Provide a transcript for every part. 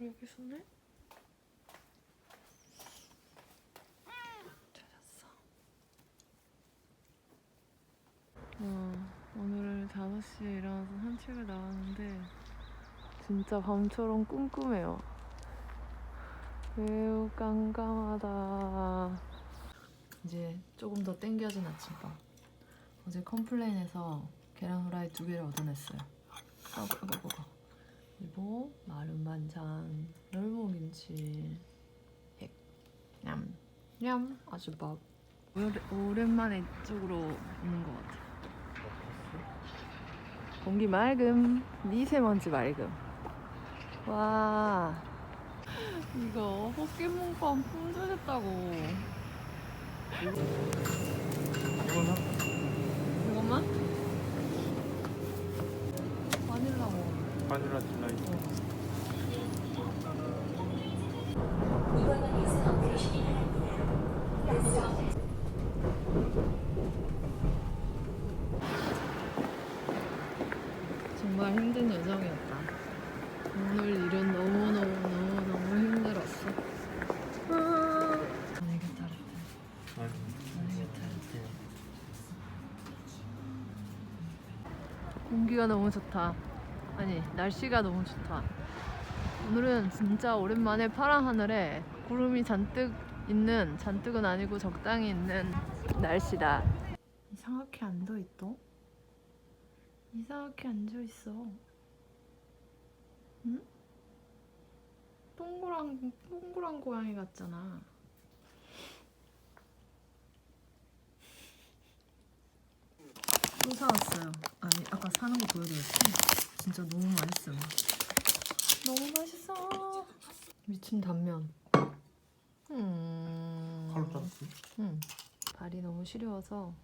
여기 있었네? 찾았어. 어, 오늘 5시에 일어나서 산책을 나왔는데 진짜 밤처럼 꿈꾸매요. 매우 깜깜하다. 이제 조금 더 땡겨진 아침밥. 어제 컴플레인에서 계란 후라이 두 개를 얻어냈어요. 아, 그거 그거. 그리고 마른 반찬, 열무김치, 백, 냠, 냠, 아주 막 오랜만에 이쪽으로 오는 것 같아. 공기 맑음, 미세먼지 맑음. 와, 이거 포켓몬빵 품절했다고. 이거는 이것만? 바닐라 뭐. 바닐라 딜라이트 정말 힘든 여정이었다. 오늘 일은 너무너무너무너무 힘들었어. 아. 공기가 너무 좋다. 아니, 날씨가 너무 좋다. 오늘은 진짜 오랜만에 파란 하늘에 구름이 잔뜩 있는, 잔뜩은 아니고 적당히 있는 날씨다. 이상하게 앉아있어? 이상하게 앉아있어. 응? 동그란, 동그란 고양이 같잖아. 또 사왔어요. 아니, 아까 사는 거 보여드렸지? 진짜 너무 맛있어요. 너무 맛있어. 미친 단면. 음. 칼로? 응. 발이 너무 시려워서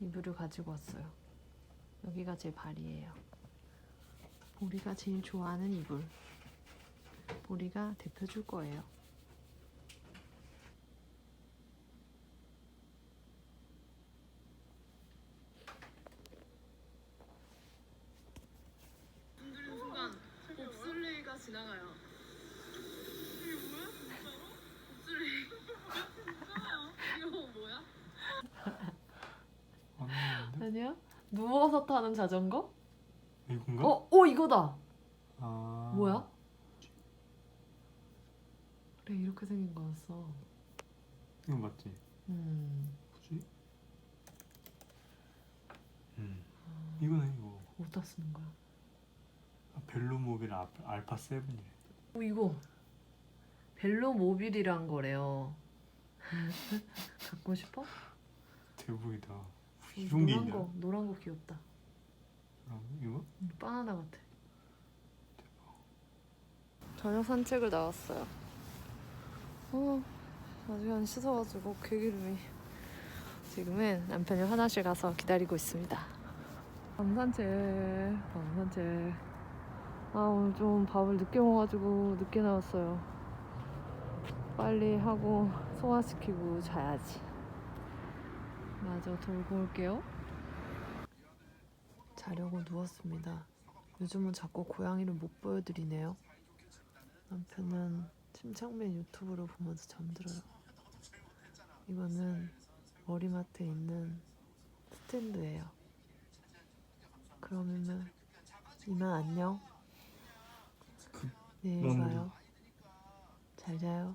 이불을 가지고 왔어요. 여기가 제 발이에요. 보리가 제일 좋아하는 이불. 보리가 대표 줄 거예요. 흔들리는 순간 곱슬레이가 지나가요. 이게 뭐야? 진짜로? 곱슬레이. 이거 뭐야? 아닌데? 아니야? 누워서 타는 자전거? 이건가? 어, 오 이거다. 아 뭐야? 그래 이렇게 생긴 거였어. 이거 맞지? 음, 뭐지? 음 이거네 이거 어디다 쓰는 거야? 아, 벨로 모빌 알- 알파 7이래 어 이거 벨로 모빌이란 거래요. 갖고 싶어? 대박이다 이 이런 게 노란 있냐? 거 노란 거 귀엽다. 아, 이거? 음, 바나나 같아. 저녁 산책을 나왔어요. 어, 아직 안 씻어가지고 괴기름이. 지금은 남편이 화장실 가서 기다리고 있습니다. 밤 산책, 밤 산책. 아 오늘 좀 밥을 늦게 먹어가지고 늦게 나왔어요. 빨리 하고 소화시키고 자야지. 마저 돌고 올게요. 자려고 누웠습니다. 요즘은 자꾸 고양이를 못 보여드리네요. 남편은 침착맨 유튜브를 보면서 잠들어요. 이거는 머리맡에 있는 스탠드예요. 그러면은 이만 안녕. 내일 너무 봐요. 잘 자요.